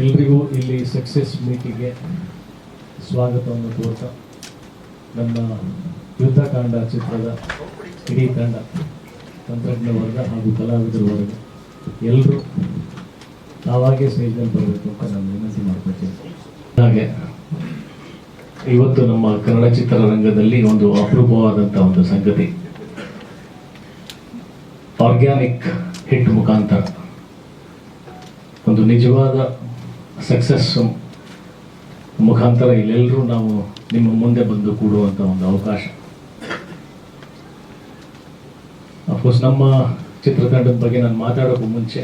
ಎಲ್ರಿಗೂ ಇಲ್ಲಿ ಸಕ್ಸಸ್ ಮೀಟಿಗೆ ಸ್ವಾಗತವನ್ನು ಕೋರ್ತಾ ನನ್ನ ಯುದ್ಧಕಾಂಡ ಚಿತ್ರದ ಇಡೀ ತಂಡ ತಂತ್ರಜ್ಞ ವರ್ಗ ಹಾಗೂ ಕಲಾವಿದರ ವರ್ಗ. ಎಲ್ಲರೂ ತಾವಾಗೇ ಸ್ಟೇಜ್ನಲ್ಲಿ ಬರಬೇಕು ಅಂತ ನಾನು ವಿನಂತಿ ಮಾಡ್ಕೊಳ್ತೀನಿ ಹಾಗೆ, ಇವತ್ತು ನಮ್ಮ ಕನ್ನಡ ಚಿತ್ರರಂಗದಲ್ಲಿ ಒಂದು ಅಪರೂಪವಾದಂಥ ಒಂದು ಸಂಗತಿ. ಆರ್ಗ್ಯಾನಿಕ್ ಹಿಟ್ ಮುಖಾಂತರ. ಒಂದು ನಿಜವಾದ ಸಕ್ಸಸ್ ಮುಖಾಂತರ ಇಲ್ಲೆಲ್ಲರೂ ನಾವು ನಿಮ್ಮ ಮುಂದೆ ಬಂದು ಕೂಡುವಂಥ ಒಂದು ಅವಕಾಶ. ಅಫ್ಕೋರ್ಸ್ ನಮ್ಮ ಚಿತ್ರತಂಡದ ಬಗ್ಗೆ ನಾನು ಮಾತಾಡೋಕ್ಕೂ ಮುಂಚೆ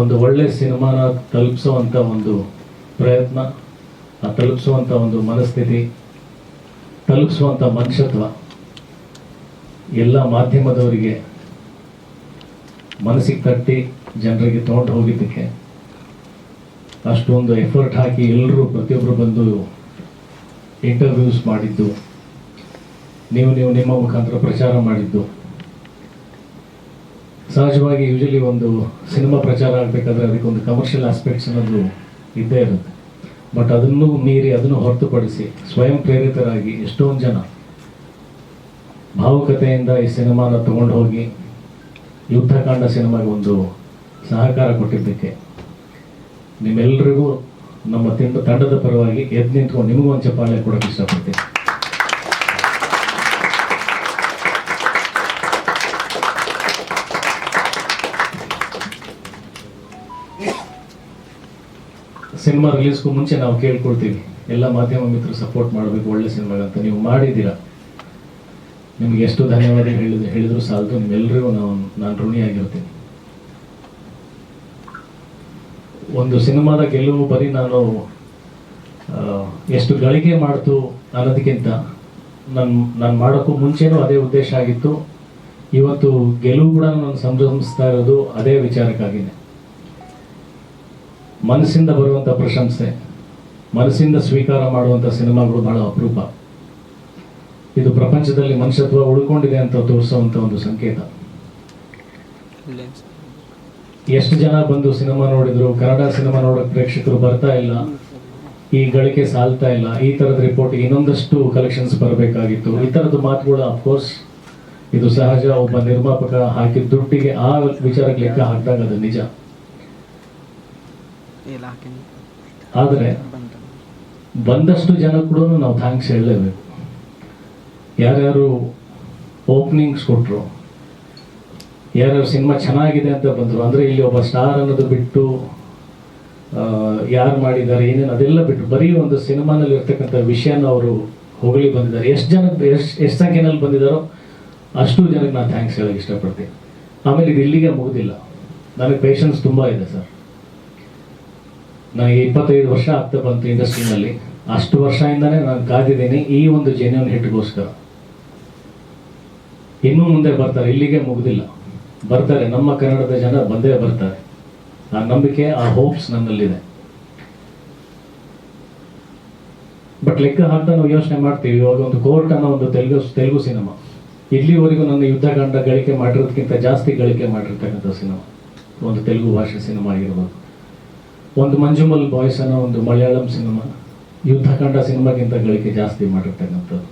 ಒಂದು ಒಳ್ಳೆ ಸಿನಿಮಾನ ತಲುಪಿಸುವಂಥ ಒಂದು ಪ್ರಯತ್ನ, ಆ ತಲುಪಿಸುವಂಥ ಒಂದು ಮನಸ್ಥಿತಿ ತಲುಪಿಸುವಂಥ ಮನುಷ್ಯತ್ವ ಎಲ್ಲ ಮಾಧ್ಯಮದವರಿಗೆ ಮನಸ್ಸಿಗೆ ತಟ್ಟಿ ಜನರಿಗೆ ತೊಗೊಂಡು ಹೋಗಿದ್ದಕ್ಕೆ ಅಷ್ಟೊಂದು ಎಫರ್ಟ್ ಹಾಕಿ ಎಲ್ಲರೂ ಪ್ರತಿಯೊಬ್ಬರು ಬಂದು ಇಂಟರ್ವ್ಯೂಸ್ ಮಾಡಿದ್ದು. ನೀವು ನೀವು ನಿಮ್ಮ ಮುಖಾಂತರ ಪ್ರಚಾರ ಮಾಡಿದ್ದು. ಸಹಜವಾಗಿ ಯೂಶಲಿ ಒಂದು ಸಿನಿಮಾ ಪ್ರಚಾರ ಆಗಬೇಕಾದ್ರೆ ಅದಕ್ಕೊಂದು ಕಮರ್ಷಿಯಲ್ ಆಸ್ಪೆಕ್ಟ್ಸ್ ಅನ್ನೋದು ಇದ್ದೇ ಇರುತ್ತೆ. ಬಟ್ ಅದನ್ನು ಮೀರಿ ಅದನ್ನು ಹೊರತುಪಡಿಸಿ ಸ್ವಯಂ ಪ್ರೇರಿತರಾಗಿ ಎಷ್ಟೊಂದು ಜನ ಭಾವುಕತೆಯಿಂದ ಈ ಸಿನಿಮಾನ ತಗೊಂಡು ಹೋಗಿ ಯುದ್ಧಕಾಂಡ ಸಿನಿಮಾಗೆ ಒಂದು ಸಹಕಾರ ಕೊಟ್ಟಿದ್ದಕ್ಕೆ ನಿಮ್ಮೆಲ್ಲರಿಗೂ ನಮ್ಮ ತಿಂಡ ತಂಡದ ಪರವಾಗಿ ಎದ್ದು ನಿಂತ್ಕೊಂಡು ನಿಮಗೂ ಒಂದು ಚಪ್ಪಾಳೆ ಕೊಡೋಕೆ ಇಷ್ಟಪಡ್ತೀನಿ. ಸಿನಿಮಾ ರಿಲೀಸ್ಗೂ ಮುಂಚೆ ನಾವು ಕೇಳ್ಕೊಳ್ತೀವಿ. ಎಲ್ಲ ಮಾಧ್ಯಮ ಮಿತ್ರರು ಸಪೋರ್ಟ್ ಮಾಡಬೇಕು, ಒಳ್ಳೆ ಸಿನಿಮಾಗಂತ ನೀವು ಮಾಡಿದ್ದೀರಾ. ನಿಮ್ಗೆ ಎಷ್ಟು ಧನ್ಯವಾದ ಹೇಳಿದ್ರು ಹೇಳಿದ್ರು ಸಾಲದು ನಿಮ್ಮೆಲ್ಲರಿಗೂ ನಾವು, ನಾನು ಋಣಿಯಾಗಿರ್ತೀನಿ. ಒಂದು ಸಿನಿಮಾದ ಗೆಲುವು ಬರೀ ನಾನು ಎಷ್ಟು ಗಳಿಕೆ ಮಾಡ್ತು ಅನ್ನೋದಕ್ಕಿಂತ ನನ್ನ ನಾನು ಮಾಡೋಕ್ಕೂ ಮುಂಚೆನೂ ಅದೇ ಉದ್ದೇಶ ಆಗಿತ್ತು. ಇವತ್ತು ಗೆಲುವು ಕೂಡ ನಾನು ಸಂಭ್ರಮಿಸ್ತಾ ಇರೋದು ಅದೇ ವಿಚಾರಕ್ಕಾಗಿದೆ ಮನಸ್ಸಿಂದ ಬರುವಂಥ ಪ್ರಶಂಸೆ, ಮನಸ್ಸಿಂದ ಸ್ವೀಕಾರ ಮಾಡುವಂಥ ಸಿನಿಮಾಗಳು ಬಹಳ ಅಪರೂಪ. ಇದು ಪ್ರಪಂಚದಲ್ಲಿ ಮನುಷ್ಯತ್ವ ಉಳ್ಕೊಂಡಿದೆ ಅಂತ ತೋರಿಸುವಂಥ ಒಂದು ಸಂಕೇತ. ಎಷ್ಟು ಜನ ಬಂದು ಸಿನಿಮಾ ನೋಡಿದ್ರು? ಕನ್ನಡ ಸಿನಿಮಾ ನೋಡೋ ಪ್ರೇಕ್ಷಕರು ಬರ್ತಾ ಇಲ್ಲ. ಈ ಗಳಿಕೆ ಸಾಲ್ತಾ ಇಲ್ಲ. ಈ ಥರದ ರಿಪೋರ್ಟ್ ಇನ್ನೊಂದಷ್ಟು ಕಲೆಕ್ಷನ್ಸ್ ಬರಬೇಕಾಗಿತ್ತು. ಈ ಥರದ ಮಾತುಗಳು ಅಫ್ಕೋರ್ಸ್ ಇದು ಸಹಜ. ಒಬ್ಬ ನಿರ್ಮಾಪಕ ಹಾಕಿದ ದುಡ್ಡಿಗೆ ಆ ವಿಚಾರಕ್ಕೆ ಲೆಕ್ಕ ಹಾಕಿದಾಗ ಅದು ನಿಜ. ಆದರೆ ಬಂದಷ್ಟು ಜನ ಕೂಡ ನಾವು ಥ್ಯಾಂಕ್ಸ್ ಹೇಳಲೇಬೇಕು. ಯಾರ್ಯಾರು ಓಪನಿಂಗ್ಸ್ ಕೊಟ್ಟರು ಯಾರ್ಯಾರು ಸಿನಿಮಾ ಚೆನ್ನಾಗಿದೆ ಅಂತ ಬಂದರು, ಅಂದರೆ ಇಲ್ಲಿ ಒಬ್ಬ ಸ್ಟಾರ್ ಅನ್ನೋದು ಬಿಟ್ಟು ಯಾರು ಮಾಡಿದ್ದಾರೆ, ಏನೇನು ಅದೆಲ್ಲ ಬಿಟ್ಟು, ಬರೀ ಒಂದು ಸಿನಿಮಾನಲ್ಲಿ ಇರ್ತಕ್ಕಂಥ ವಿಷಯನ ಅವರು ಹೊಗಳಿ ಬಂದಿದ್ದಾರೆ. ಎಷ್ಟು ಜನ ಎಷ್ಟು ಎಷ್ಟು ಸಂಖ್ಯೆನಲ್ಲಿ ಬಂದಿದ್ದಾರೋ ಅಷ್ಟು ಜನಕ್ಕೆ ನಾನು ಥ್ಯಾಂಕ್ಸ್ ಹೇಳಕ್ಕೆ ಇಷ್ಟಪಡ್ತೀನಿ. ಆಮೇಲೆ ಇದು ಇಲ್ಲಿಗೆ ಮುಗಿದಿಲ್ಲ. ನನಗೆ ಪೇಷನ್ಸ್ ತುಂಬ ಇದೆ ಸರ್ ನನಗೆ ಇಪ್ಪತ್ತೈದು ವರ್ಷ ಆಗ್ತಾ ಬಂತು ಇಂಡಸ್ಟ್ರಿನಲ್ಲಿ. ಅಷ್ಟು ವರ್ಷದಿಂದನೇ ನಾನು ಕಾದಿದ್ದೀನಿ ಈ ಒಂದು ಜೆನ್ಯೂನ್ ಹಿಟ್ಗೋಸ್ಕರ ಇನ್ನೂ ಮುಂದೆ ಬರ್ತಾರೆ, ಇಲ್ಲಿಗೆ ಮುಗ್ದಿಲ್ಲ. ಬರ್ತಾರೆ, ನಮ್ಮ ಕನ್ನಡದ ಜನ ಬಂದೇ ಬರ್ತಾರೆ. ಆ ನಂಬಿಕೆ, ಆ ಹೋಪ್ಸ್ ನನ್ನಲ್ಲಿದೆ. ಬಟ್ ಲೆಕ್ಕ ಹಾಕ್ತಾ ನಾವು ಯೋಚನೆ ಮಾಡ್ತೀವಿ, ಇವಾಗ ಒಂದು ಕೋರ್ಟ್ ಅನ್ನೋ ಒಂದು ತೆಲುಗು ತೆಲುಗು ಸಿನಿಮಾ. ಇಲ್ಲಿವರೆಗೂ ನನ್ನ ಯುದ್ಧಕಾಂಡ ಗಳಿಕೆ ಮಾಡಿರೋದಕ್ಕಿಂತ ಜಾಸ್ತಿ ಗಳಿಕೆ ಮಾಡಿರ್ತಕ್ಕಂಥ ಸಿನಿಮಾ. ಒಂದು ತೆಲುಗು ಭಾಷೆ ಸಿನಿಮಾ ಆಗಿರ್ಬೋದು. ಒಂದು ಮಂಜುಮಲ್ ಬಾಯ್ಸ್ ಅನ್ನೋ ಒಂದು ಮಲಯಾಳಂ ಸಿನಿಮಾ ಯುದ್ಧಕಾಂಡ ಸಿನಿಮಾಗಿಂತ ಗಳಿಕೆ ಜಾಸ್ತಿ ಮಾಡಿರ್ತಕ್ಕಂಥದ್ದು.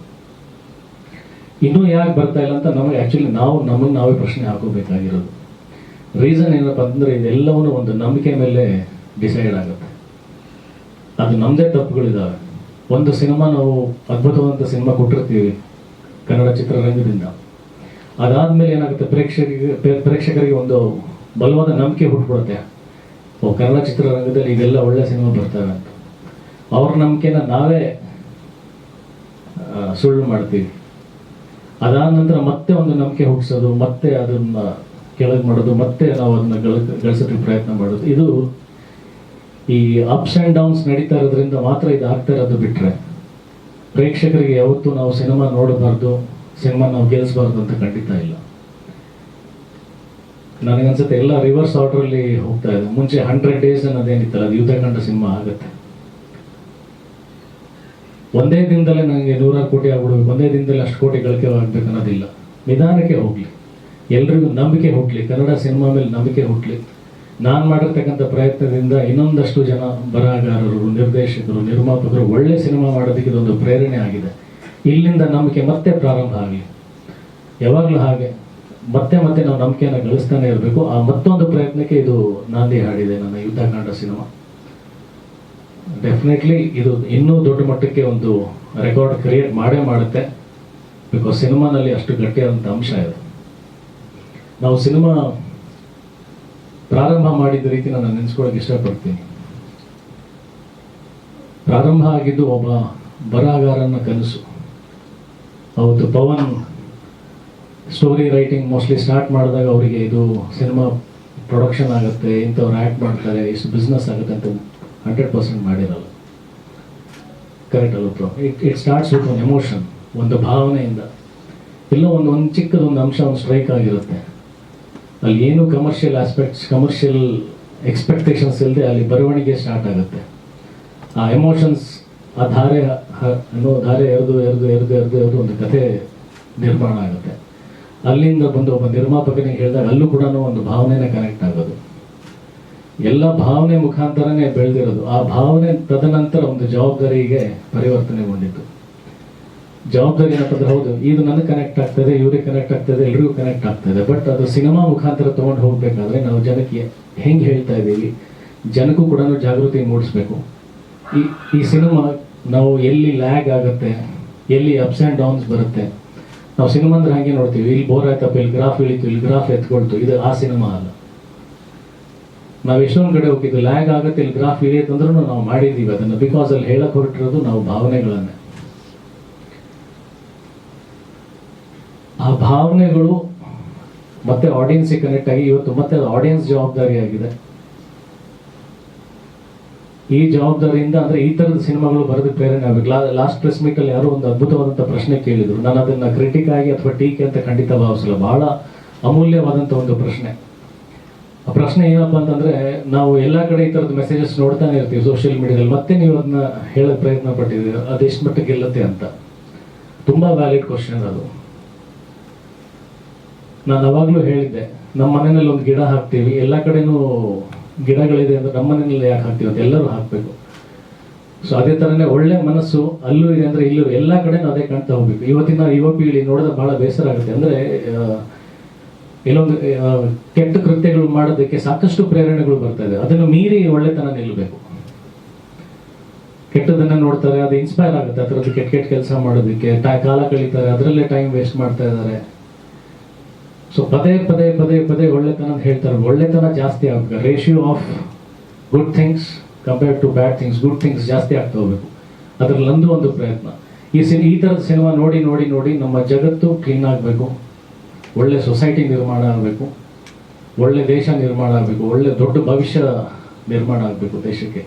ಇನ್ನೂ ಯಾಕೆ ಬರ್ತಾ ಇಲ್ಲ ಅಂತ ನಮಗೆ ಆ್ಯಕ್ಚುಲಿ ನಾವು ನಮಗೆ ನಾವೇ ಪ್ರಶ್ನೆ ಹಾಕೋಬೇಕಾಗಿರೋದು. ರೀಸನ್ ಏನಪ್ಪ ಅಂದರೆ ಇದೆಲ್ಲವೂ ಒಂದು ನಂಬಿಕೆ ಮೇಲೆ ಡಿಸೈಡ್ ಆಗುತ್ತೆ. ಅದು ನಮ್ಮದೇ ತಪ್ಪುಗಳಿದ್ದಾವೆ ಒಂದು ಸಿನಿಮಾ ನಾವು ಅದ್ಭುತವಾದಂಥ ಸಿನಿಮಾ ಕೊಟ್ಟಿರ್ತೀವಿ ಕನ್ನಡ ಚಿತ್ರರಂಗದಿಂದ. ಅದಾದಮೇಲೆ ಏನಾಗುತ್ತೆ? ಪ್ರೇಕ್ಷಕರಿಗೆ ಪ್ರೇಕ್ಷಕರಿಗೆ ಒಂದು ಬಲವಾದ ನಂಬಿಕೆ ಹುಟ್ಬಿಡುತ್ತೆ. ಓ, ಕನ್ನಡ ಚಿತ್ರರಂಗದಲ್ಲಿ ಇದೆಲ್ಲ ಒಳ್ಳೆ ಸಿನಿಮಾ ಬರ್ತವೆ ಅಂತ. ಅವ್ರ ನಂಬಿಕೆನ ನಾವೇ ಸುಳ್ಳು ಮಾಡ್ತೀವಿ. ಅದಾದ ನಂತರ ಮತ್ತೆ ಒಂದು ನಂಬಿಕೆ ಹುಟ್ಟಿಸೋದು, ಮತ್ತೆ ಅದನ್ನ ಕೆಳಗೆ ಮಾಡೋದು, ಮತ್ತೆ ನಾವು ಅದನ್ನ ಗಳ ಗಳಿಸೋದಕ್ಕೆ ಪ್ರಯತ್ನ ಮಾಡೋದು. ಇದು ಈ ಅಪ್ಸ್ ಆ್ಯಂಡ್ ಡೌನ್ಸ್ ನಡೀತಾ ಇರೋದ್ರಿಂದ ಮಾತ್ರ ಇದು ಆಗ್ತಾ ಇರೋದು ಬಿಟ್ಟರೆ ಪ್ರೇಕ್ಷಕರಿಗೆ ಯಾವತ್ತೂ ನಾವು ಸಿನಿಮಾ ನೋಡಬಾರ್ದು, ಸಿನಿಮಾ ನಾವು ಗೆಲ್ಲಿಸಬಾರ್ದು ಅಂತ ಖಂಡಿತ ಇಲ್ಲ. ನನಗನ್ಸುತ್ತೆ ಎಲ್ಲ ರಿವರ್ಸ್ ಆರ್ಡ್ರಲ್ಲಿ ಹೋಗ್ತಾ ಇದೆ. ಮುಂಚೆ ಹಂಡ್ರೆಡ್ ಡೇಸ್ ಅನ್ನೋದೇನಿತ್ತಲ್ಲ, ಅದು ಯುದ್ಧಕಂಡ ಸಿನಿಮಾ ಆಗುತ್ತೆ. ಒಂದೇ ದಿನದಲ್ಲೇ ನನಗೆ ನೂರಾರು ಕೋಟಿ ಆಗ್ಬಿಡ್ಬೇಕು. ಒಂದೇ ದಿನದಲ್ಲಿ ಅಷ್ಟು ಕೋಟಿ ಗಳಿಕೆ ಆಗ್ಬೇಕು ಅನ್ನೋದಿಲ್ಲ. ನಿಧಾನಕ್ಕೆ ಹೋಗಲಿ. ಎಲ್ರಿಗೂ ನಂಬಿಕೆ ಹುಟ್ಟಲಿ ಕನ್ನಡ ಸಿನಿಮಾ ಮೇಲೆ ನಂಬಿಕೆ ಹುಟ್ಟಲಿ ನಾನು ಮಾಡಿರ್ತಕ್ಕಂಥ ಪ್ರಯತ್ನದಿಂದ ಇನ್ನೊಂದಷ್ಟು ಜನ ಬರಹಗಾರರು, ನಿರ್ದೇಶಕರು, ನಿರ್ಮಾಪಕರು ಒಳ್ಳೆ ಸಿನಿಮಾ ಮಾಡೋದಕ್ಕೆ ಇದೊಂದು ಪ್ರೇರಣೆ ಆಗಿದೆ. ಇಲ್ಲಿಂದ ನಂಬಿಕೆ ಮತ್ತೆ ಪ್ರಾರಂಭ ಆಗಲಿ. ಯಾವಾಗಲೂ ಹಾಗೆ. ಮತ್ತೆ ಮತ್ತೆ ನಾವು ನಂಬಿಕೆಯನ್ನು ಗಳಿಸ್ತಾನೆ ಇರಬೇಕು. ಆ ಮತ್ತೊಂದು ಪ್ರಯತ್ನಕ್ಕೆ ಇದು ನಾಂದಿ ಹಾಡಿದೆ ನನ್ನ ಯುದ್ಧಕಾಂಡ ಸಿನಿಮಾ. ಡೆಫಿನೆಟ್ಲಿ ಇದು ಇನ್ನೂ ದೊಡ್ಡ ಮಟ್ಟಕ್ಕೆ ಒಂದು ರೆಕಾರ್ಡ್ ಕ್ರಿಯೇಟ್ ಮಾಡೇ ಮಾಡುತ್ತೆ. ಬಿಕಾಸ್ ಸಿನಿಮಾನಲ್ಲಿ ಅಷ್ಟು ಗಟ್ಟಿಯಾದಂಥ ಅಂಶ ಇದೆ ನಾವು ಸಿನಿಮಾ ಪ್ರಾರಂಭ ಮಾಡಿದ ರೀತಿ ನಾನು ನೆನೆಸ್ಕೊಳಕ್ಕೆ ಇಷ್ಟಪಡ್ತೀನಿ. ಪ್ರಾರಂಭ ಆಗಿದ್ದು ಒಬ್ಬ ಬರಹಗಾರನ ಕನಸು. ಅವತ್ತು Pavan story writing mostly start ಮಾಡಿದಾಗ ಅವರಿಗೆ ಇದು ಸಿನಿಮಾ ಪ್ರೊಡಕ್ಷನ್ ಆಗುತ್ತೆ, ಇಂಥವ್ರು ಆ್ಯಕ್ಟ್ ಮಾಡ್ತಾರೆ, ಇಷ್ಟು ಬಿಸ್ನೆಸ್ ಆಗುತ್ತೆ ಅಂತ ಹಂಡ್ರೆಡ್ ಪರ್ಸೆಂಟ್ ಮಾಡಿರಲ್ಲ. ಕರೆಕ್ಟ್ ಅಲ್ಲ ಇಟ್ ಇಟ್ ಸ್ಟಾರ್ಟ್ಸ್ ವಿತ್ ಒಂದು ಎಮೋಷನ್ ಒಂದು ಭಾವನೆಯಿಂದ. ಎಲ್ಲೋ ಒಂದು ಒಂದು ಚಿಕ್ಕದೊಂದು ಅಂಶ, ಒಂದು ಸ್ಟ್ರೈಕ್ ಆಗಿರುತ್ತೆ. ಅಲ್ಲಿ ಏನು ಕಮರ್ಷಿಯಲ್ ಆಸ್ಪೆಕ್ಟ್ಸ್ ಕಮರ್ಷಿಯಲ್ ಎಕ್ಸ್ಪೆಕ್ಟೇಷನ್ಸ್ ಇಲ್ಲದೆ ಅಲ್ಲಿ ಬರವಣಿಗೆ ಸ್ಟಾರ್ಟ್ ಆಗುತ್ತೆ. ಆ ಎಮೋಷನ್ಸ್ ಆ ಧಾರೆ ಅನ್ನೋ ಧಾರೆ ಎರೆದು ಎರೆದು ಎರೆದು ಎರಡು ಎರಡು ಒಂದು ಕಥೆ ನಿರ್ಮಾಣ ಆಗುತ್ತೆ. ಅಲ್ಲಿಂದ ಬಂದು ಒಬ್ಬ ನಿರ್ಮಾಪಕನಿಗೆ ಹೇಳಿದಾಗ ಅಲ್ಲೂ ಕೂಡ ಒಂದು ಭಾವನೆನೇ ಕನೆಕ್ಟ್ ಆಗೋದು. ಎಲ್ಲ ಭಾವನೆ ಮುಖಾಂತರನೇ ಬೆಳೆದಿರೋದು. ಆ ಭಾವನೆ ತದನಂತರ ಒಂದು ಜವಾಬ್ದಾರಿಗೆ ಪರಿವರ್ತನೆಗೊಂಡಿತ್ತು ಜವಾಬ್ದಾರಿ ಏನಪ್ಪಾ ಹೌದು, ಇದು ನನಗೆ ಕನೆಕ್ಟ್ ಆಗ್ತದೆ ಇವ್ರಿಗೆ ಕನೆಕ್ಟ್ ಆಗ್ತದೆ ಎಲ್ರಿಗೂ ಕನೆಕ್ಟ್ ಆಗ್ತದೆ ಬಟ್ ಅದು ಸಿನಿಮಾ ಮುಖಾಂತರ ತೊಗೊಂಡು ಹೋಗ್ಬೇಕಾದ್ರೆ ನಾವು ಜನಕ್ಕೆ ಹೆಂಗೆ ಹೇಳ್ತಾ ಇದ್ದೀವಿ ಜನಕ್ಕೂ ಕೂಡ ಜಾಗೃತಿ ಮೂಡಿಸ್ಬೇಕು. ಈ ಈ ಸಿನಿಮಾ ನಾವು ಎಲ್ಲಿ ಲ್ಯಾಗ್ ಆಗುತ್ತೆ, ಎಲ್ಲಿ ಅಪ್ಸ್ ಆ್ಯಂಡ್ ಡೌನ್ಸ್ ಬರುತ್ತೆ, ನಾವು ಸಿನಿಮಾ ಅಂದ್ರೆ ಹಾಗೆ ನೋಡ್ತೀವಿ. ಇಲ್ಲಿ ಬೋರ್ ಆಯ್ತಪ್ಪ, ಇಲ್ಲಿ ಗ್ರಾಫ್ ಇಳಿತು, ಇಲ್ಲಿ ಗ್ರಾಫ್ ಎತ್ಕೊಳ್ತು, ಇದು ಆ ಸಿನಿಮಾ ಅಲ್ಲ. ನಾವು ಎಷ್ಟೊಂದು ಕಡೆ ಹೋಗಿದ್ದು, ಲ್ಯಾಗ್ ಆಗುತ್ತೆ, ಇಲ್ಲಿ ಗ್ರಾಫ್ ಇಳಿಯುತ್ತಂದ್ರೂ ನಾವು ಮಾಡಿದ್ದೀವಿ ಅದನ್ನು. ಬಿಕಾಸ್ ಅಲ್ಲಿ ಹೇಳಕ್ ಹೊರಟಿರೋದು ನಾವು ಭಾವನೆಗಳನ್ನೇ. ಆ ಭಾವನೆಗಳು ಮತ್ತೆ ಆಡಿಯನ್ಸಿಗೆ ಕನೆಕ್ಟ್ ಆಗಿ, ಇವತ್ತು ಮತ್ತೆ ಆಡಿಯನ್ಸ್ ಜವಾಬ್ದಾರಿ ಆಗಿದೆ. ಈ ಜವಾಬ್ದಾರಿಯಿಂದ ಅಂದ್ರೆ ಈ ತರದ ಸಿನಿಮಾಗಳು ಬರೋದಕ್ಕೆ ಪ್ರೇರಣೆ ಲಾಸ್ಟ್ ಪ್ರೆಸ್ ಮೀಟ್ ಅಲ್ಲಿ ಯಾರೋ ಒಂದು ಅದ್ಭುತವಾದಂತ ಪ್ರಶ್ನೆ ಕೇಳಿದ್ರು. ನಾನು ಅದನ್ನ ಕ್ರಿಟಿಕ್ ಆಗಿ ಅಥವಾ ಟೀಕೆ ಅಂತ ಖಂಡಿತ ಭಾವಿಸಲ್ಲ. ಬಹಳ ಅಮೂಲ್ಯವಾದಂತ ಒಂದು ಪ್ರಶ್ನೆ. ಪ್ರಶ್ನೆ ಏನಪ್ಪ ಅಂತಂದ್ರೆ, ನಾವು ಎಲ್ಲಾ ಕಡೆ ಈ ತರದ ಮೆಸೇಜಸ್ ನೋಡ್ತಾನೆ ಇರ್ತೀವಿ ಸೋಷಿಯಲ್ ಮೀಡಿಯಾದಲ್ಲಿ ಮತ್ತೆ ನೀವು ಅದನ್ನ ಹೇಳಕ್ ಪ್ರಯತ್ನ ಪಟ್ಟಿದ್ದೀರಿ? ಅದೆಷ್ಟು ಮಟ್ಟ ಗೆಲ್ಲುತ್ತೆ ಅಂತ. ತುಂಬಾ ವ್ಯಾಲಿಡ್ ಕ್ವಶನ್ ಅದು. ನಾನು ಅವಾಗಲೂ ಹೇಳಿದ್ದೆ ನಮ್ಮ ಮನೆಯಲ್ಲಿ ಒಂದು ಗಿಡ ಹಾಕ್ತೀವಿ. ಎಲ್ಲ ಕಡೆನೂ ಗಿಡಗಳಿದೆ ಅಂದ್ರೆ ನಮ್ಮ ಮನೆಯಲ್ಲಿ ಯಾಕೆ ಹಾಕ್ತೀವಿ ಅಂತ ಎಲ್ಲರೂ ಹಾಕಬೇಕು. ಸೊ ಅದೇ ಥರನೇ ಒಳ್ಳೆ ಮನಸ್ಸು, ಅಲ್ಲೂ ಇದೆ ಅಂದ್ರೆ ಇಲ್ಲೂ ಎಲ್ಲ ಕಡೆನೂ ಅದೇ ಕಾಣ್ತಾ ಹೋಗ್ಬೇಕು. ಇವತ್ತಿನ ಯುವ ಪೀಳಿ ನೋಡಿದ್ರೆ ಬಹಳ ಬೇಸರ ಆಗುತ್ತೆ. ಅಂದ್ರೆ ಕೆಲವೊಂದು ಕೆಟ್ಟ ಕೃತ್ಯಗಳು ಮಾಡೋದಕ್ಕೆ ಸಾಕಷ್ಟು ಪ್ರೇರಣೆಗಳು ಬರ್ತಾ ಇದೆ. ಅದನ್ನು ಮೀರಿ ಒಳ್ಳೆತನ ನಿಲ್ಲಬೇಕು. ಕೆಟ್ಟದನ್ನ ನೋಡ್ತಾರೆ, ಅದು ಇನ್ಸ್ಪೈರ್ ಆಗುತ್ತೆ. ಅದರದ್ದು ಕೆಟ್ಟ ಕೆಟ್ಟ ಕೆಲಸ ಮಾಡೋದಕ್ಕೆ ಕಾಲ ಕಳೀತಾರೆ, ಅದರಲ್ಲೇ ಟೈಮ್ ವೇಸ್ಟ್ ಮಾಡ್ತಾ ಇದ್ದಾರೆ. ಸೊ ಪದೇ ಪದೇ ಪದೇ ಪದೇ ಒಳ್ಳೆತನ ಹೇಳ್ತಾರೆ. ಒಳ್ಳೆತನ ಜಾಸ್ತಿ ಆಗಬೇಕು ratio of good things compare to bad things good things ಜಾಸ್ತಿ ಆಗ್ತಾ ಹೋಗ್ಬೇಕು. ಅದರಲ್ಲಿ ಒಂದು ಪ್ರಯತ್ನ. ಈ ಸಿನಿ, ಈ ಥರದ ಸಿನಿಮಾ ನೋಡಿ ನೋಡಿ ನೋಡಿ ನಮ್ಮ ಜಗತ್ತು ಕ್ಲೀನ್ ಆಗಬೇಕು. ಒಳ್ಳೆ ಸೊಸೈಟಿ ನಿರ್ಮಾಣ ಆಗಬೇಕು, ಒಳ್ಳೆ ದೇಶ ನಿರ್ಮಾಣ ಆಗಬೇಕು, ಒಳ್ಳೆ ದೊಡ್ಡ ಭವಿಷ್ಯ ನಿರ್ಮಾಣ ಆಗಬೇಕು ದೇಶಕ್ಕೆ.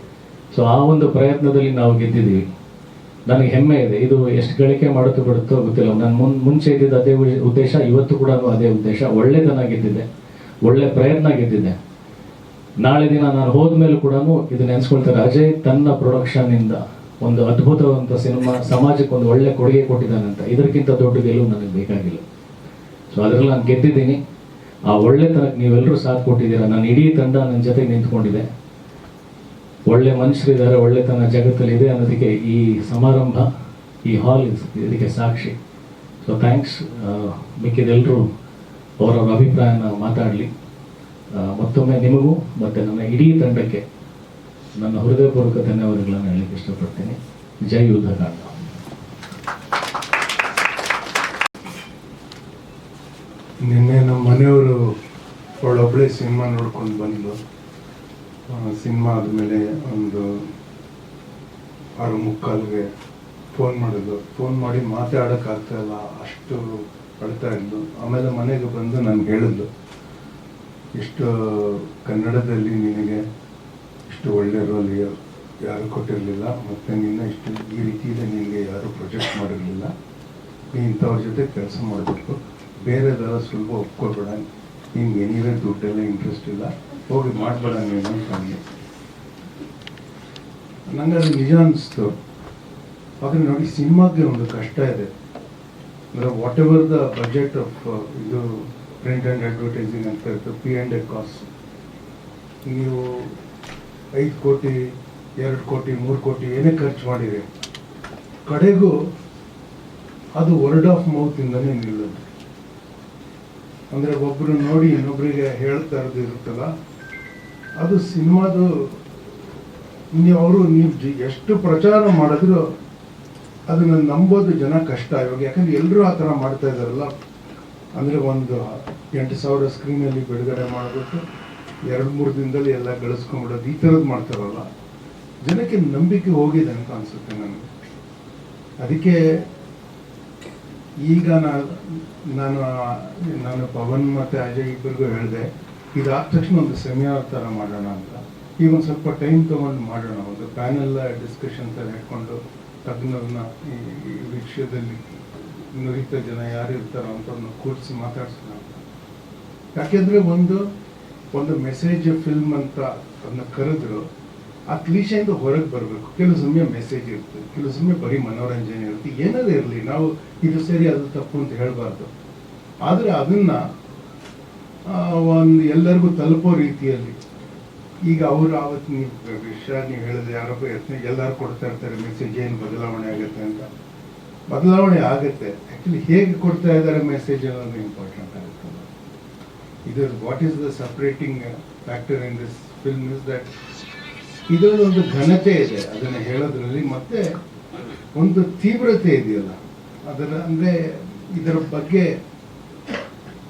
ಸೊ ಆ ಒಂದು ಪ್ರಯತ್ನದಲ್ಲಿ ನಾವು ಗೆದ್ದಿದ್ದೀವಿ. ನನಗೆ ಹೆಮ್ಮೆ ಇದೆ. ಇದು ಎಷ್ಟು ಗಳಿಕೆ ಮಾಡುತ್ತೋ ಬಿಡುತ್ತೋ ಗೊತ್ತಿಲ್ಲ. ನಾನು ಮುನ್, ಮುಂಚೆ ಇದ್ದಿದ್ದು ಅದೇ ಉದ್ದೇಶ, ಇವತ್ತು ಕೂಡ ಅದೇ ಉದ್ದೇಶ. ಒಳ್ಳೆತನ ಗೆದ್ದಿದೆ ಒಳ್ಳೆ ಪ್ರಯತ್ನ ಗೆದ್ದಿದೆ ನಾಳೆ ದಿನ ನಾನು ಹೋದ್ಮೇಲೂ ಕೂಡ ಇದು ನೆನೆಸ್ಕೊಳ್ತಾರೆ ಅಜಯ್ ತನ್ನ ಪ್ರೊಡಕ್ಷನ್ ಇಂದ ಒಂದು ಅದ್ಭುತವಾದಂಥ ಸಿನಿಮಾ ಸಮಾಜಕ್ಕೆ ಒಂದು ಒಳ್ಳೆ ಕೊಡುಗೆ ಕೊಟ್ಟಿದ್ದಾನೆ ಅಂತ ಇದಕ್ಕಿಂತ ದೊಡ್ಡ ಗೆಲುವು ನನಗೆ ಬೇಕಾಗಿಲ್ಲ. ಸೊ ಅದರಲ್ಲಿ ನಾನು ಗೆದ್ದಿದ್ದೀನಿ. ಆ ಒಳ್ಳೆತನಕ್ಕೆ ನೀವೆಲ್ಲರೂ ಸಾಥ್ ಕೊಟ್ಟಿದ್ದೀರಾ? ನಾನು ಇಡೀ ತಂಡ ನನ್ನ ಜೊತೆಗೆ ನಿಂತ್ಕೊಂಡಿದೆ. ಒಳ್ಳೆ ಮನುಷ್ಯರಿದ್ದಾರೆ ಒಳ್ಳೆತನ ಜಗತ್ತಲ್ಲಿ ಇದೆ ಅನ್ನೋದಕ್ಕೆ ಈ ಸಮಾರಂಭ, ಈ ಹಾಲ್ ಇದಕ್ಕೆ ಸಾಕ್ಷಿ. ಸೊ ಥ್ಯಾಂಕ್ಸ್ ಮಿಕ್ಕಿದೆಲ್ಲರೂ ಅವರವರ ಅಭಿಪ್ರಾಯನ ಮಾತಾಡಲಿ. ಮತ್ತೊಮ್ಮೆ ನಿಮಗೂ ಮತ್ತು ನನ್ನ ಇಡೀ ತಂಡಕ್ಕೆ ನನ್ನ ಹೃದಯಪೂರ್ವಕ ಧನ್ಯವಾದಗಳನ್ನು ಹೇಳಲಿಕ್ಕೆ ಇಷ್ಟಪಡ್ತೀನಿ. ಜೈ ಯುದ್ಧಕಾಂಡ ನಿನ್ನೆ ನಮ್ಮ ಮನೆಯವರು ಅವಳೊಬ್ಬಳೇ ಸಿನಿಮಾ ನೋಡ್ಕೊಂಡು ಬಂದು ಸಿನಿಮಾ ಆದಮೇಲೆ ಒಂದು ಆರು ಮುಕ್ಕಾಲ್ಗೆ ಫೋನ್ ಮಾಡಿದ್ರು ಫೋನ್ ಮಾಡಿ ಮಾತಾಡೋಕ್ಕಾಗ್ತಾಯಿಲ್ಲ ಅಷ್ಟು ಅಳ್ತಾ ಇದ್ಲು. ಆಮೇಲೆ ಮನೆಗೆ ಬಂದು ನನಗೆ ಹೇಳಿದ್ಲು, ಇಷ್ಟು ಕನ್ನಡದಲ್ಲಿ ನಿನಗೆ ಇಷ್ಟು ಒಳ್ಳೆ ರೋಲ್ ಯಾರು ಕೊಟ್ಟಿರಲಿಲ್ಲ, ಮತ್ತು ನಿನ್ನ ಇಷ್ಟು ಈ ರೀತಿಯಲ್ಲಿ ನಿನಗೆ ಯಾರು ಪ್ರೊಜೆಕ್ಟ್ ಮಾಡಿರಲಿಲ್ಲ, ನೀ ಇಂಥವ್ರ ಜೊತೆ ಕೆಲಸ ಮಾಡಬೇಕು. ಬೇರೆದೆಲ್ಲ ಸುಲಭ ಒಪ್ಕೊಳ್ಬೇಡ ನಿಮ್ಗೆ ಏನಿವೇ ದುಡ್ಡೆಲ್ಲ ಇಂಟ್ರೆಸ್ಟ್ ಇಲ್ಲ. ಹೋಗಿ ಮಾಡಬೇಡ ನೀನು ನನಗೆ ನಂಗೆ ಅದು ನಿಜ ಅನಿಸ್ತು. ಆದರೆ ನೋಡಿ, ಸಿನಿಮಾಗೆ ಒಂದು ಕಷ್ಟ ಇದೆ. ಅಂದರೆ whatever the budget of ಇದು ಪ್ರಿಂಟ್ ಆ್ಯಂಡ್ ಅಡ್ವರ್ಟೈಸಿಂಗ್ ಅಂತ ಇರ್ತದೆ ಪಿ ಆ್ಯಂಡ್ ಎ ಕಾಸ್ಟ್ ನೀವು ಐದು ಕೋಟಿ, ಎರಡು ಕೋಟಿ, ಮೂರು ಕೋಟಿ ಏನೇ ಖರ್ಚು ಮಾಡಿರಿ, ಕಡೆಗೂ ಅದು ವರ್ಡ್ ಆಫ್ ಮೌತಿಂದಲೇ ನಿಲ್ಲುತ್ತೆ. ಅಂದರೆ ಒಬ್ಬರು ನೋಡಿ ಇನ್ನೊಬ್ಬರಿಗೆ ಹೇಳ್ತಾ ಇರೋದು ಇರುತ್ತಲ್ಲ? ಅದು ಸಿನಿಮಾದು ನೀವು ಅವರು ನೀವು ಎಷ್ಟು ಪ್ರಚಾರ ಮಾಡಿದ್ರು ಅದನ್ನು ನಂಬೋದು ಜನ ಕಷ್ಟ. ಇವಾಗ ಯಾಕಂದ್ರೆ ಎಲ್ಲರೂ ಆ ಥರ ಮಾಡ್ತಾ ಇದ್ದಾರಲ್ಲ? ಅಂದರೆ ಒಂದು ಎಂಟು ಸಾವಿರ ಸ್ಕ್ರೀನಲ್ಲಿ ಬಿಡುಗಡೆ ಮಾಡಿಬಿಟ್ಟು ಎರಡು ಮೂರು ದಿನದಲ್ಲಿ ಎಲ್ಲ ಗಳಿಸ್ಕೊಂಡ್ಬಿಡೋದು ಈ ಥರದ್ದು ಮಾಡ್ತಾರಲ್ಲ? ಜನಕ್ಕೆ ನಂಬಿಕೆ ಹೋಗಿದೆ ಅಂತ ಅನಿಸುತ್ತೆ ನನಗೆ. ಅದಕ್ಕೆ ಈಗ ನಾನು ನಾನು ನಾನು ಪವನ್ ಮತ್ತು ಅಜಯ್ ಇಬ್ಬರಿಗೂ ಹೇಳಿದೆ ಇದಾದ ತಕ್ಷಣ ಒಂದು ಸೆಮಿನಾರ್ ಥರ ಮಾಡೋಣ ಅಂತ. ಈಗ ಒಂದು ಸ್ವಲ್ಪ ಟೈಮ್ ತೊಗೊಂಡು ಮಾಡೋಣ. ಒಂದು ಪ್ಯಾನೆಲ್ ಡಿಸ್ಕಷನ್ ಥರ ಇಟ್ಕೊಂಡು ತಜ್ಞರನ್ನ ಈ ವಿಷಯದಲ್ಲಿ ನುರಿತ ಜನ ಯಾರು ಇರ್ತಾರೋ ಅಂತವ್ರನ್ನ ಕೂರಿಸಿ ಮಾತಾಡ್ಸೋಣ ಯಾಕೆಂದರೆ ಒಂದು ಒಂದು ಮೆಸೇಜ್ ಫಿಲ್ಮ್ ಅಂತ ಅದನ್ನ ಕರೆದ್ರು ಆ ಕ್ಲೀಶೆಯಿಂದ ಹೊರಗೆ ಬರಬೇಕು. ಕೆಲವು ಸಮಯ ಮೆಸೇಜ್ ಇರುತ್ತೆ, ಕೆಲವು ಸಮಯ ಬರೀ ಮನೋರಂಜನೆ ಇರುತ್ತೆ, ಏನಾದ್ರು ಇರಲಿ. ನಾವು ಇದು ಸರಿ, ಅದು ತಪ್ಪು ಅಂತ ಹೇಳಬಾರ್ದು. ಆದರೆ ಅದನ್ನ ಒಂದು ಎಲ್ಲರಿಗೂ ತಲುಪೋ ರೀತಿಯಲ್ಲಿ. ಈಗ ಅವರು ಆವತ್ತು ನೀವು ವಿಷಯ ನೀವು ಹೇಳಿದ್ರೆ ಯಾರೊಬ್ಬ ಯತ್ನ ಎಲ್ಲರೂ ಕೊಡ್ತಾ ಇರ್ತಾರೆ ಮೆಸೇಜ್ ಏನು ಬದಲಾವಣೆ ಆಗುತ್ತೆ ಅಂತ. ಬದಲಾವಣೆ ಆಗುತ್ತೆ. ಆ್ಯಕ್ಚುಲಿ ಹೇಗೆ ಕೊಡ್ತಾ ಇದ್ದಾರೆ ಮೆಸೇಜ್ ಅನ್ನೋದು ಇಂಪಾರ್ಟೆಂಟ್ ಆಗುತ್ತೆ. ಇದು what is the separating factor in this film is that ಇದರಲ್ಲಿ ಒಂದು ಘನತೆ ಇದೆ. ಅದನ್ನು ಹೇಳೋದ್ರಲ್ಲಿ ಮತ್ತೆ ಒಂದು ತೀವ್ರತೆ ಇದೆಯಲ್ಲ. ಅದರ ಅಂದರೆ ಇದರ ಬಗ್ಗೆ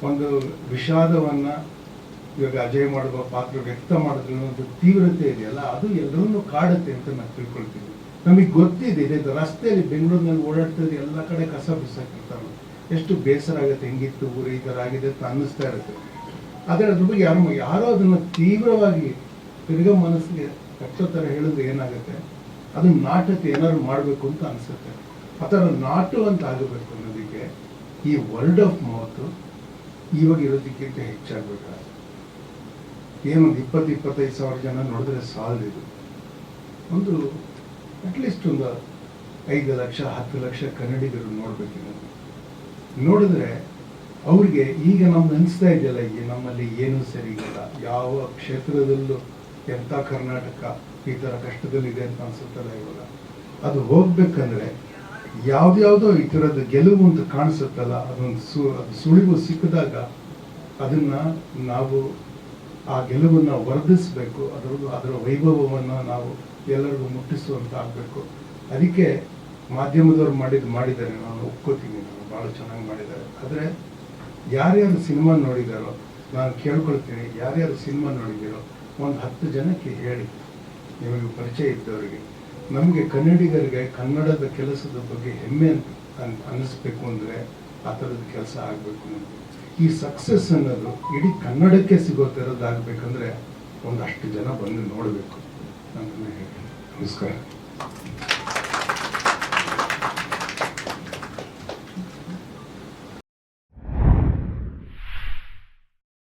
ಒಂದು ವಿಷಾದವನ್ನ ಇವಾಗ ಅಜಯ್ ಮಾಡುವ ಪಾತ್ರ ವ್ಯಕ್ತ ಮಾಡೋದ್ರಲ್ಲಿ ಒಂದು ತೀವ್ರತೆ ಇದೆಯಲ್ಲ, ಅದು ಎಲ್ಲರನ್ನೂ ಕಾಡುತ್ತೆ ಅಂತ ನಾವು ತಿಳ್ಕೊಳ್ತೀವಿ ನಮಗೆ ಗೊತ್ತಿದೆ, ಇದೆ ಇದು ರಸ್ತೆಯಲ್ಲಿ ಬೆಂಗಳೂರಿನಲ್ಲಿ ಓಡಾಡ್ತಿದ್ರೆ ಎಲ್ಲ ಕಡೆ ಕಸ ಬಿಸಾಕಿರ್ತಾರೆ ಎಷ್ಟು ಬೇಸರ ಆಗುತ್ತೆ, ಹೆಂಗಿತ್ತು ಊರು, ಈ ಥರ ಆಗಿದೆ ಅಂತ ಅನ್ನಿಸ್ತಾ ಇರುತ್ತೆ. ಆದರೆ ಅದ್ರ ಬಗ್ಗೆ ಯಾರು, ಯಾರೋ ಅದನ್ನು ತೀವ್ರವಾಗಿ ತಿರ್ಗಾ ಮನಸ್ಸಿಗೆ ಥರ ಹೇಳಿದ್ರೆ ಏನಾಗುತ್ತೆ? ಅದನ್ನ ನಾಟಕ ಏನಾದ್ರು ಮಾಡಬೇಕು ಅಂತ ಅನಿಸುತ್ತೆ. ಆ ಥರ ನಾಟುವಂತ ಆಗಬೇಕು ಅನ್ನೋದಕ್ಕೆ ಈ ವರ್ಲ್ಡ್ ಆಫ್ ಮೌತ್ ಇವಾಗ ಇರೋದಕ್ಕಿಂತ ಹೆಚ್ಚಾಗಬೇಕಾಗುತ್ತೆ. ಏನೊಂದು ಇಪ್ಪತ್ತು, ಇಪ್ಪತ್ತೈದು ಸಾವಿರ ಜನ ನೋಡಿದ್ರೆ ಸಾಲದಿದು ಒಂದು ಅಟ್ಲೀಸ್ಟ್ ಒಂದು ಐದು ಲಕ್ಷ, ಹತ್ತು ಲಕ್ಷ ಕನ್ನಡಿಗರು ನೋಡ್ಬೇಕಿಲ್ಲ ನೋಡಿದ್ರೆ ಅವ್ರಿಗೆ ಈಗ ನಮ್ಗೆ ಅನಿಸ್ತಾ ಇದೆಯಲ್ಲ ಈಗ ನಮ್ಮಲ್ಲಿ ಏನೂ ಸರಿ ಇಲ್ಲ. ಯಾವ ಕ್ಷೇತ್ರದಲ್ಲೂ ಎಂಥ ಕರ್ನಾಟಕ ಈ ಥರ ಕಷ್ಟದಲ್ಲಿದೆ ಅಂತ ಅನ್ಸುತ್ತಲ್ಲ ಇವಾಗ? ಅದು ಹೋಗ್ಬೇಕಂದ್ರೆ ಯಾವ್ದ್ಯಾವ್ದೋ ಈ ಥರದ ಗೆಲುವು ಅಂತ ಕಾಣಿಸುತ್ತಲ್ಲ, ಅದೊಂದು ಸು ಸುಳಿವು ಸಿಕ್ಕಿದಾಗ ಅದನ್ನ ನಾವು ಆ ಗೆಲುವನ್ನ ವರ್ಧಿಸಬೇಕು ಅದರ ಅದರ ವೈಭವವನ್ನು ನಾವು ಎಲ್ಲರಿಗೂ ಮುಟ್ಟಿಸುವಂತ ಆಗಬೇಕು. ಅದಕ್ಕೆ ಮಾಧ್ಯಮದವ್ರು ಮಾಡಿದ್, ಮಾಡಿದ್ದಾರೆ. ನಾನು ಒಪ್ಕೋತೀನಿ ನಾನು ಭಾಳ ಚೆನ್ನಾಗಿ ಮಾಡಿದ್ದಾರೆ. ಆದರೆ ಯಾರ್ಯಾರು ಸಿನಿಮಾ ನೋಡಿದಾರೋ, ನಾನು ಕೇಳ್ಕೊಳ್ತೀನಿ, ಯಾರ್ಯಾರು ಸಿನಿಮಾ ನೋಡಿದ್ದೀರೋ ಒಂದು ಹತ್ತು ಜನಕ್ಕೆ ಹೇಳಿ, ನಿಮಗೆ ಪರಿಚಯ ಇದ್ದವರಿಗೆ, ನಮಗೆ ಕನ್ನಡಿಗರಿಗೆ ಕನ್ನಡದ ಕೆಲಸದ ಬಗ್ಗೆ ಹೆಮ್ಮೆ ಅನ್- ಅನ್ನಿಸ್ಬೇಕು ಅಂದರೆ ಆ ಥರದ ಕೆಲಸ ಆಗಬೇಕು ನಮಗೆ ಈ ಸಕ್ಸಸ್ ಅನ್ನೋದು ಇಡೀ ಕನ್ನಡಕ್ಕೆ ಸಿಗೋ ಥರದ್ದಾಗಬೇಕಂದ್ರೆ ಒಂದಷ್ಟು ಜನ ಬಂದು ನೋಡಬೇಕು. ಅಂತ ಹೇಳ್ತೀನಿ. ನಮಸ್ಕಾರ.